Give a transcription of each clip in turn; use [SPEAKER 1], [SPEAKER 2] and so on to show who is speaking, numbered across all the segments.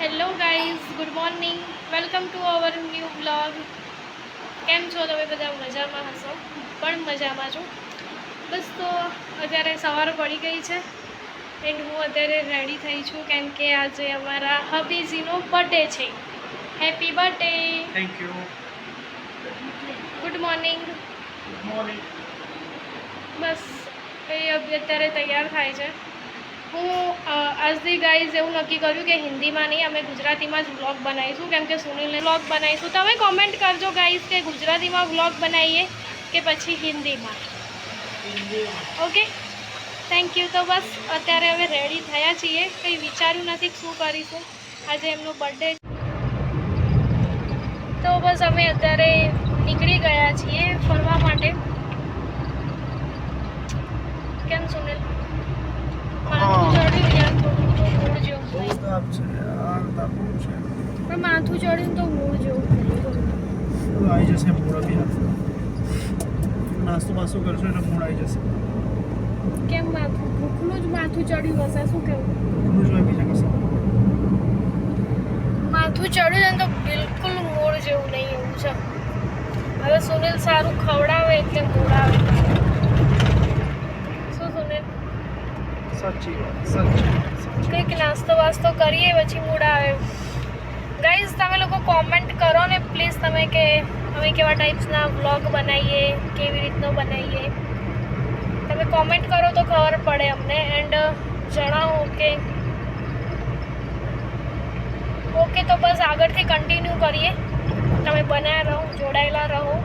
[SPEAKER 1] Hello guys good morning welcome to our new blog કેમ છો તમે બધા? મજામાં હશો? પણ મજામાં છું? બસ તો અત્યારે સવાર પડી ગઈ છે એન્ડ હું અત્યારે રેડી થઈ છું કેમ કે આજે અમારા હબીજીનો બર્થડે છે. Happy birthday
[SPEAKER 2] thank you
[SPEAKER 1] good morning
[SPEAKER 2] good morning
[SPEAKER 1] બસ એ અત્યારે તૈયાર થાય છે. હું આજથી ગાઈઝ એવું નક્કી કર્યું કે હિન્દીમાં નહીં અમે ગુજરાતીમાં જ વ્લોગ બનાવીશું. કેમ કે સુનિલને વ્લોગ બનાવીશું. તમે કોમેન્ટ કરજો ગાઈઝ કે ગુજરાતીમાં વ્લોગ બનાવીએ કે પછી હિન્દીમાં. ઓકે થેન્ક યુ તો બસ અત્યારે હવે રેડી થયા છીએ. કંઈ વિચાર્યું નથી શું કરીશું. આજે એમનો બર્થડે તો બસ અમે અત્યારે નીકળી ગયા છીએ ફરવા માટે. કેમ સુનિલ? પણ માથું ચડ્યું તો મૂળ જેવું થઈ ગયું
[SPEAKER 2] હવે આવી જશે મૂળ બી નાસ્તો બાસ્તો કરશો એટલે મૂળ આવી જશે
[SPEAKER 1] કેમ માથું ભૂખનું જ માથું ચડ્યું હશે શું કેવું
[SPEAKER 2] ભૂખનું જ હોય બીજા કશું
[SPEAKER 1] માથું ચડ્યું ને તો બિલકુલ મૂળ જેવું નહીં, એવું છે. હવે સુનિલ સારું ખવડાવે એટલે મૂળ આવે શું સુનિલ
[SPEAKER 2] સાચી વાત, સાચી
[SPEAKER 1] નાસ્તો વાસ્તો કરીએ, પછી મૂડ આવે. ગાઈઝ તમે લોકો કોમેન્ટ કરો ને પ્લીઝ તમે કે અમે કેવા ટાઈપ્સના વ્લોગ બનાવીએ, કેવી રીતનો બનાવીએ. તમે કોમેન્ટ કરો તો ખબર પડે અમને એન્ડ જણાવો કે ઓકે તો બસ આગળથી કન્ટિન્યુ કરીએ. તમે બનાવ્યા રહો, જોડાયેલા રહો.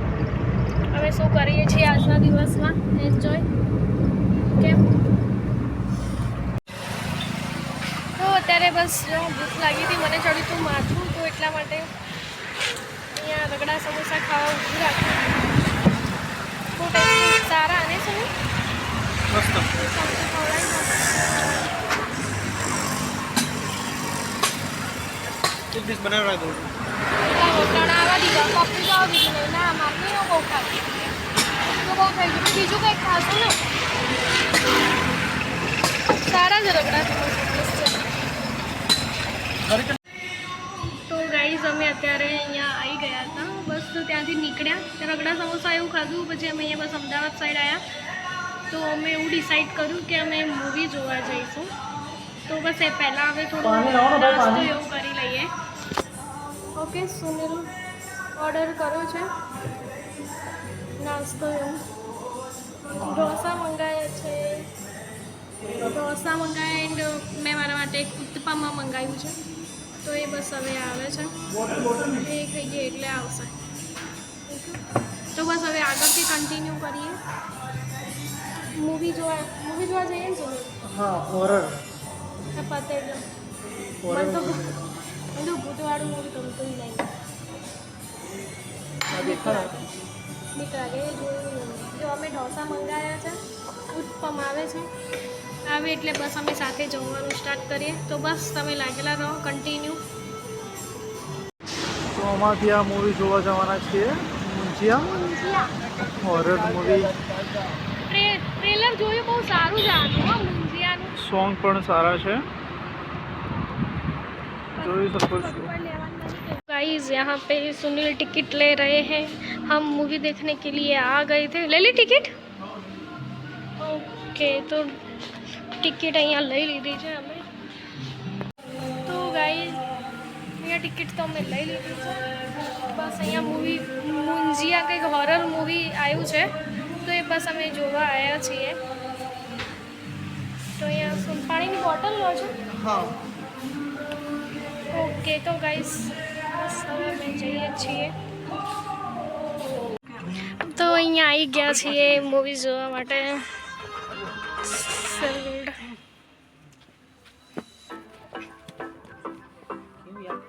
[SPEAKER 1] અમે શું કરીએ છીએ આજના દિવસમાં? એન્જોય કેમ તો અત્યારે બસ જો ભૂખ લાગી હતી મને ચડ્યું હતું માથું તો એટલા માટે અહીંયા રગડા સમોસા ખાવા ઊભું રાખ્યું બહુ ટેસ્ટી સારા અને શું? ખવડાવી દઉં. આવવા દીધા કોફી જવા દીધી ના મારે બહુ ખાય બહુ થઈ ગયું. બીજું કંઈક ખાશું ને? સારા જ રગડા સમોસા. તો ગાઈઝ અમે અત્યારે અહીંયા આવી ગયા હતા. બસ તો ત્યાંથી નીકળ્યા. રગડા સમોસા એવું ખાધું પછી અમે અહીંયા બસ અમદાવાદ સાઈડ આવ્યા તો અમે એવું ડિસાઈડ કર્યું કે અમે મૂવી જોવા જઈશું. તો બસ એ પહેલાં હવે
[SPEAKER 2] પાણી લાવો
[SPEAKER 1] થોડું
[SPEAKER 2] ને ભાઈ,
[SPEAKER 1] નાસ્તો
[SPEAKER 2] પાણી.
[SPEAKER 1] એવું કરી લઈએ. ઓકે સુનિલ ઓર્ડર કર્યો છે. નાસ્તો એવું. ઢોસા મંગાવ્યા છે. ઢોસા મંગાવ્યા એન્ડ મેં મારા માટે એક ઉત્તપામાં મંગાવ્યું છે. તો એ બસ હવે આવે છે. એ થઈ ગઈ એટલે આવશે. તો બસ હવે આગળથી કન્ટિન્યુ કરીએ. મૂવી જોવા મૂવી જોવા જઈએ ને
[SPEAKER 2] હા હોરર
[SPEAKER 1] પતે મને તો મને તો ભૂતવાળું મૂવી ગમતું જ નહીં. બીક લાગે જોયું. જો અમે ઢોસા મંગાવ્યા છે ઉત્પમ આવે છે. આવે એટલે બસ અમે સાથે જમવાનું સ્ટાર્ટ કરીએ તો બસ તમે લાગેલા રહો કન્ટિન્યુ
[SPEAKER 2] તો અમારથી આ મૂવી જોવા જવાના છીએ મુંજિયા હોરર મૂવી
[SPEAKER 1] ટ્રેલર જોયું બહુ સારું છે આનું હો મુંજિયાનું
[SPEAKER 2] સોંગ પણ સારા છે જોઈ શકો છો
[SPEAKER 1] गाइस यहाँ पे सुनील टिकट ले रहे हैं हम मूवी देखने के लिए आ गए थे ले ली टिकट ઓકે તો ટિકિટ અહીંયા લઈ લીધી છે અમે તો ગાઈઝ અહીંયા ટિકિટ તો અમે લઈ લીધી છે બસ અહીંયા મૂવી મુંજિયા કંઈક હોરર મૂવી આવ્યું છે તો એ બસ અમે જોવા આવ્યા છીએ તો અહીંયા શું પાણીની બોટલ લો છો
[SPEAKER 2] હા
[SPEAKER 1] ઓકે તો ગાઈસ બસ હવે અમે જઈએ છીએ તો અહીંયા આવી ગયા છીએ મૂવી જોવા માટે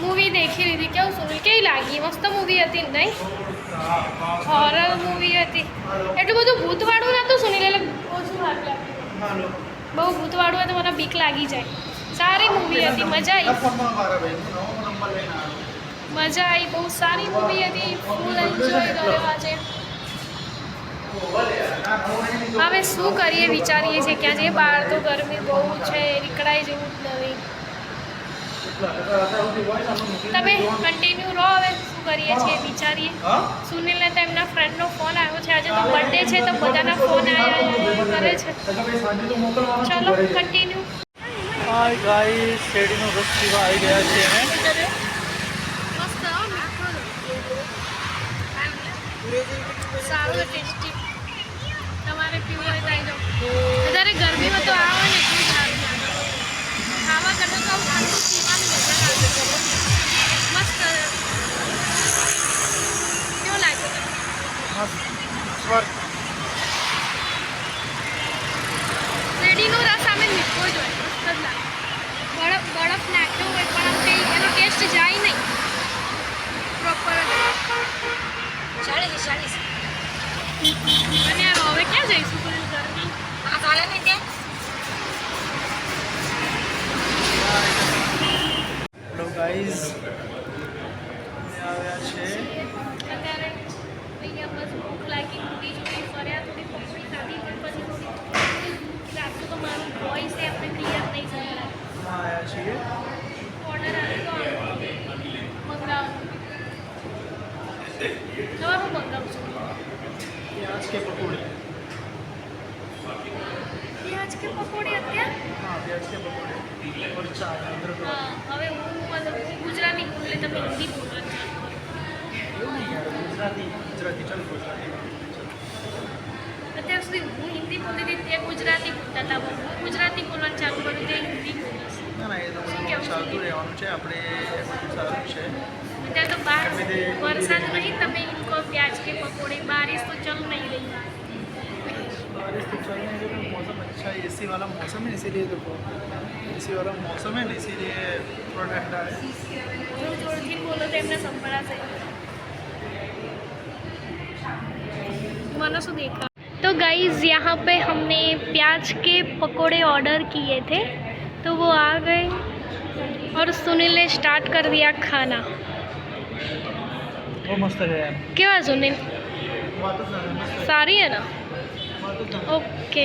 [SPEAKER 1] મૂવી દેખી લીધી. કેવું સુનિલ કેવી લાગી? મસ્ત મૂવી હતી નહીં? હોરર મૂવી હતી. એટલું બધું ભૂતવાળું નહોતું સુનિલ એટલે ઓછું લાગ્યું બહુ ભૂતવાળું હોય તો મને બીક લાગી જાય. સારી મૂવી હતી. મજા આવી મજા આવી બહુ સારી મૂવી હતી. ફૂલ એન્જોય કર્યો છે હવે શું કરીએ વિચારીએ છીએ? ક્યાં જઈએ? બહાર તો ગરમી બહુ છે. નીકળાય જેવું જ નથી. તમે કન્ટિન્યુ રહો હવે શું કરીએ છીએ વિચારીએ. સુનિલને તો એમના ફ્રેન્ડનો ફોન આવ્યો છે. આજે તો બર્થડે છે તો બધાના ફોન આવ્યા કરે છે. ચલો કન્ટિન્યુ
[SPEAKER 2] હાય ગાઈસ શેરડીનો રસ આવી ગયા છીએ અમે.
[SPEAKER 1] સારું ટેસ્ટી. તમારે પીવું હોય તો આવી જાઓ. વધારે ગરમીમાં તો આવો ને. ખાવા કરતાં તો આવું લાગે કેવો તમને
[SPEAKER 2] મસ્ત
[SPEAKER 1] શેરડીનો રસ અમે મીઠો જ હોય મસ્ત જ લાગે નાખ્યો હોય પણ આમ એનો ટેસ્ટ જાય નહીં પ્રોપર
[SPEAKER 3] ચાલીસ ચાલીસ
[SPEAKER 1] અને હવે ક્યાં જઈશું ગરમી
[SPEAKER 3] આ કાલે નહીં તે
[SPEAKER 2] હેલો ગાઈઝ અમે આવ્યા છે
[SPEAKER 1] અત્યારે અહીંયા બસ ભૂખ લાગી મૂવી જોઈ ફર્યા થોડી પકોડી ખાધી પણ પછી થોડી ભૂખ લાગતું તો મારું વોઇસ એમને ક્લિયર નહીં થયા
[SPEAKER 2] અમે આવ્યા છીએ
[SPEAKER 1] ઓર્ડર આવ્યો તો મંગાવો હવે હું મંગાવું છું
[SPEAKER 2] પ્યાજ કે પકોડી
[SPEAKER 1] પ્યાજ કે પકોડિયા હવે હું ગુજરાતી બોલે તમે હિન્દી બોલો.
[SPEAKER 2] ગુજરાતી ગુજરાતી.
[SPEAKER 1] અત્યાર સુધી હું હિન્દી બોલતી હતી તે ગુજરાતી બોલતા હતા. હું ગુજરાતી બોલવાનું ચાલુ કર્યું તે હિન્દી બોલીશ
[SPEAKER 2] ના ના રહેવાનું છે. આપણે
[SPEAKER 1] ત્યાં તો બહાર વરસાદ નહીં તમે ઇનકો પ્યાજ
[SPEAKER 2] કે પકોડે બારિશ તો ચલ નહીં રહી. अच्छा एसी वाला मौसम है इसीलिए तो देखो एसी वाला मौसम है ना इसीलिए थोड़ा ठंडा है।
[SPEAKER 1] तो गाइज़ तो यहाँ पे हमने प्याज के पकोड़े ऑर्डर किए थे तो वो आ गए और सुनील ने स्टार्ट कर दिया खाना।
[SPEAKER 2] वो मस्त है यार।
[SPEAKER 1] क्यों
[SPEAKER 2] सुनील? तो सारी है
[SPEAKER 1] ना? ओके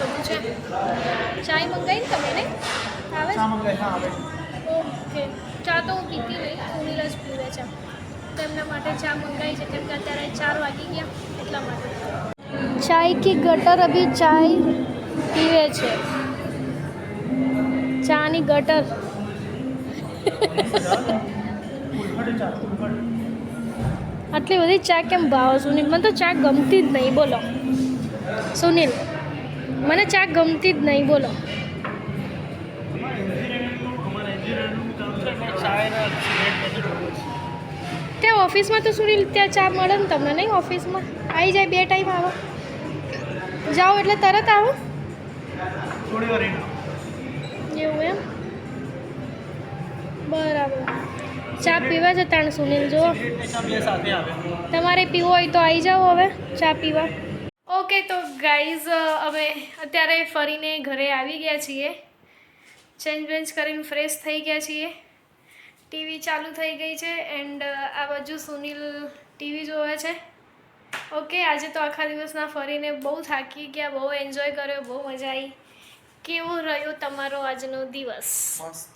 [SPEAKER 1] છે. ચાય મંગાવી તમે ને આવે?
[SPEAKER 2] ચા મંગાઈ હા આવે.
[SPEAKER 1] ઓકે. ચા તો હું પીતી નહીં સુનિલ જ પીવે છે. તો એમના માટે ચા મંગાવી છે કેમ કે અત્યારે ચાર વાગી ગયા એટલા માટે. ચાય કી ગટર અભી ચાય પીવે છે? ચાની ગટર. આટલી બધી ચા કેમ ભાવ સુનિલ? મને તો ચા ગમતી જ નહીં બોલો. સુનિલ. મને ચા ગમતી જ નહીં, બોલો. ત્યાં ઓફિસમાં તો સુનિલ ત્યાં ચા મળે ને તમને નહીં ઓફિસમાં? આવી જાય બે ટાઈમ આવો. જાઓ એટલે તરત આવો. એવું એમ? બરાબર. ચા પીવા તાણ સુનિલ જો
[SPEAKER 2] સિગરેટ ને ચા બે સાથે આવે
[SPEAKER 1] તમારે પીવો હોય તો આવી જાઓ હવે ચા પીવા. ઓકે તો ગાઈઝ અમે અત્યારે ફરીને ઘરે આવી ગયા છીએ. ચેન્જ વેન્જ કરીને ફ્રેશ થઈ ગયા છીએ. ટીવી ચાલુ થઈ ગઈ છે એન્ડ આ બાજુ સુનિલ ટીવી જોવે છે. ઓકે આજે તો આખા દિવસના ફરીને બહુ થાકી ગયા બહુ એન્જોય કર્યો બહુ મજા આવી કેવો રહ્યો તમારો આજનો દિવસ?
[SPEAKER 2] મસ્ત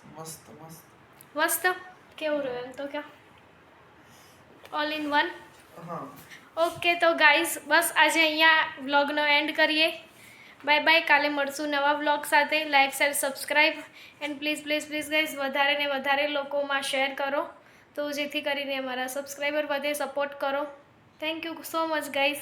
[SPEAKER 2] મસ્ત
[SPEAKER 1] કેવું રહ્યું એમ તો ક્યાં? ઓલ ઇન વન ઓકે, તો ગાઈઝ, બસ આજે અહીંયા વ્લોગનો એન્ડ કરીએ. બાય બાય, કાલે મળશું નવા વ્લોગ સાથે. Like share subscribe and please please please guys વધારે ને વધારે લોકોમાં શેર કરો. તો જેથી કરીને અમારા સબસ્ક્રાઈબર વધે સપોર્ટ કરો. Thank you so much guys